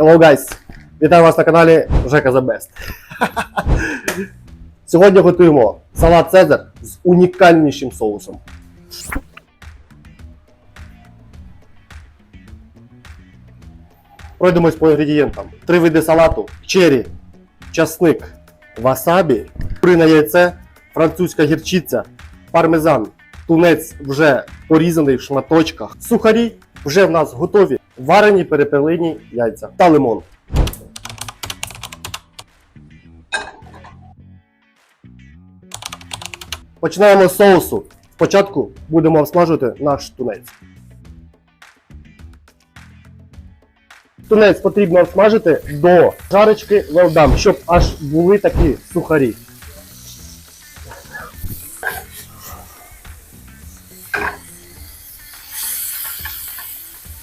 Hello, guys! Вітаю вас на каналі Жека The Best. Сьогодні готуємо салат Цезар з унікальнішим соусом. Пройдемось по інгредієнтам. Три види салату: чері, часник, васабі, курине яйце, французька гірчиця, пармезан, тунець вже порізаний в шматочках. Сухарі вже в нас готові. Варені перепелині яйця та лимон. Починаємо з соусу. Спочатку будемо обсмажувати наш тунець. Тунець потрібно обсмажити до жарочки done, щоб аж були такі сухарі.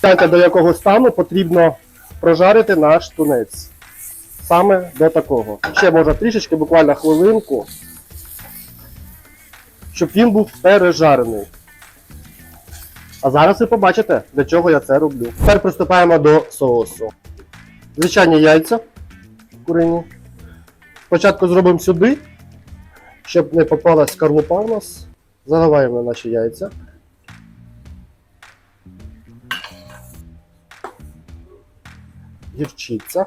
Знаєте, до якого стану потрібно прожарити наш тунець. Саме до такого. Ще можна трішечки, буквально хвилинку, щоб він був пережарений. А зараз ви побачите, для чого я це роблю. Тепер приступаємо до соусу. Звичайні яйця курині. Спочатку зробимо сюди, щоб не попалась скорлупа у нас. Заливаємо наші яйця. Гірчиця.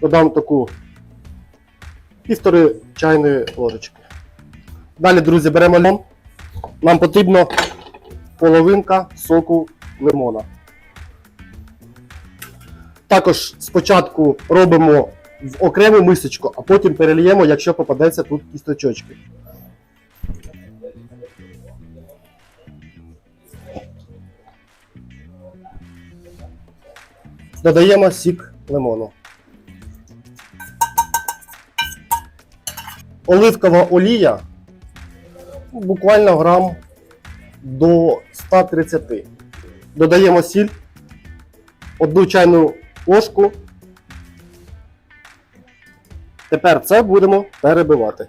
Додам таку півтори чайної ложечки. Далі, друзі, беремо лимон. Нам потрібно половинка соку лимона. Також спочатку робимо в окрему мисочку, а потім перельємо, якщо попадеться тут кісточочки. Додаємо сік лимону. Оливкова олія буквально грам до 130. Додаємо сіль, одну чайну ложку. Тепер це будемо перебивати.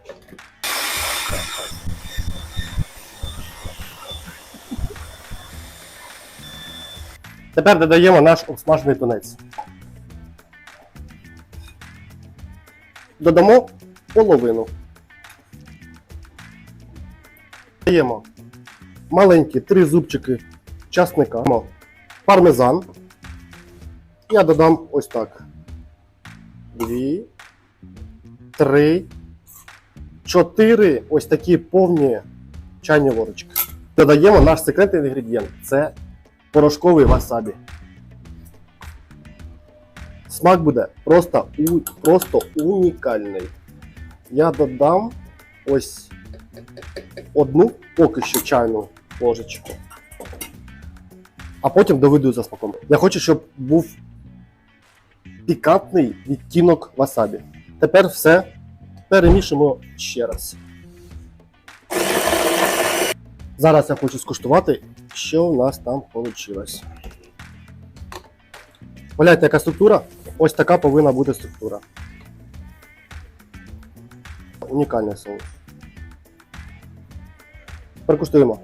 Тепер додаємо наш обсмажений тунець. Додамо половину. Даємо маленькі три зубчики часника, пармезан. Я додам ось так. Дві, три, чотири ось такі повні чайні ложечки. Додаємо наш секретний інгредієнт це порошковий васабі. Смак буде просто, просто унікальний. Я додам ось одну поки що чайну ложечку. А потім доведу за смаком. Я хочу, щоб був пікантний відтінок васабі. Тепер все перемішуємо ще раз. Зараз я хочу скуштувати, що у нас там вийшло. Погляньте, яка структура. Ось така повинна бути структура. Унікальний соус. Тепер куштуємо.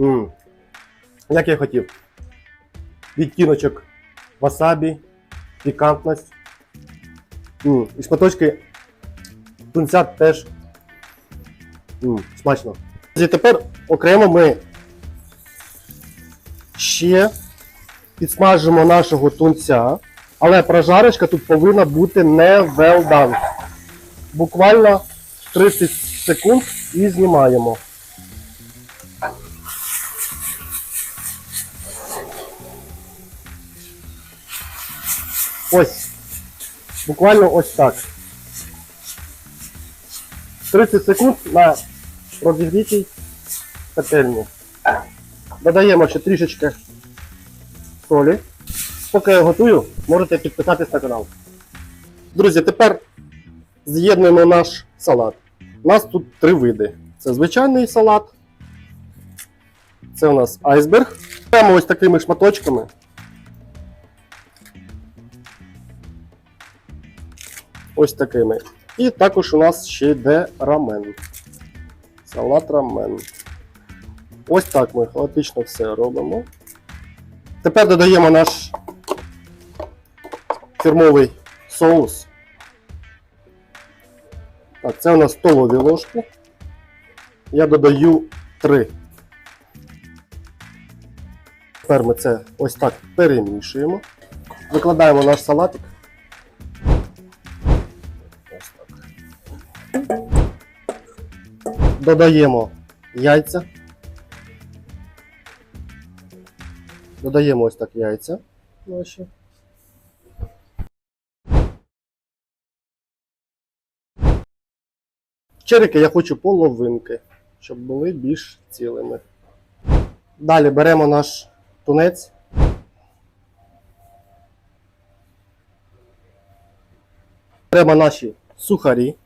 М. Як я хотів. Відтіночок васабі, пікантність. М. І шматочки тунця теж М. смачно. І тепер окремо ми ще підсмажимо нашого тунця, але прожарочка тут повинна бути не well done буквально 30 секунд і знімаємо. Ось. Буквально ось так. 30 секунд на розігрітій петельні. Додаємо ще трішечки солі. Поки я готую, можете підписатись на канал. Друзі, тепер з'єднуємо наш салат. У нас тут три види. Це звичайний салат. Це у нас айсберг. Прямо ось такими шматочками. Ось такими. І також у нас ще йде рамен. Салат рамен. Ось так ми хаотично все робимо. Тепер додаємо наш фірмовий соус. Так, це у нас столові ложки. Я додаю 3. Тепер ми це ось так перемішуємо. Викладаємо наш салатик. Ось так. Додаємо яйця. Додаємо ось так яйця наші. Черики я хочу половинки, щоб були більш цілими. Далі беремо наш тунець. Беремо наші сухарі.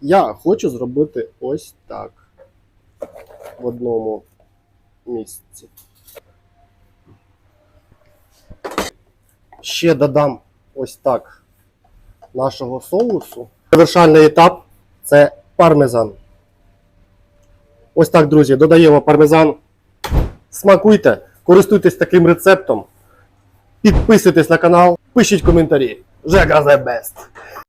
Я хочу зробити ось так. В одному місці. Ще додам ось так нашого соусу. Завершальний етап це пармезан. Ось так, друзі, додаємо пармезан. Смакуйте, користуйтесь таким рецептом. Підписуйтесь на канал, пишіть коментарі. Жека the best!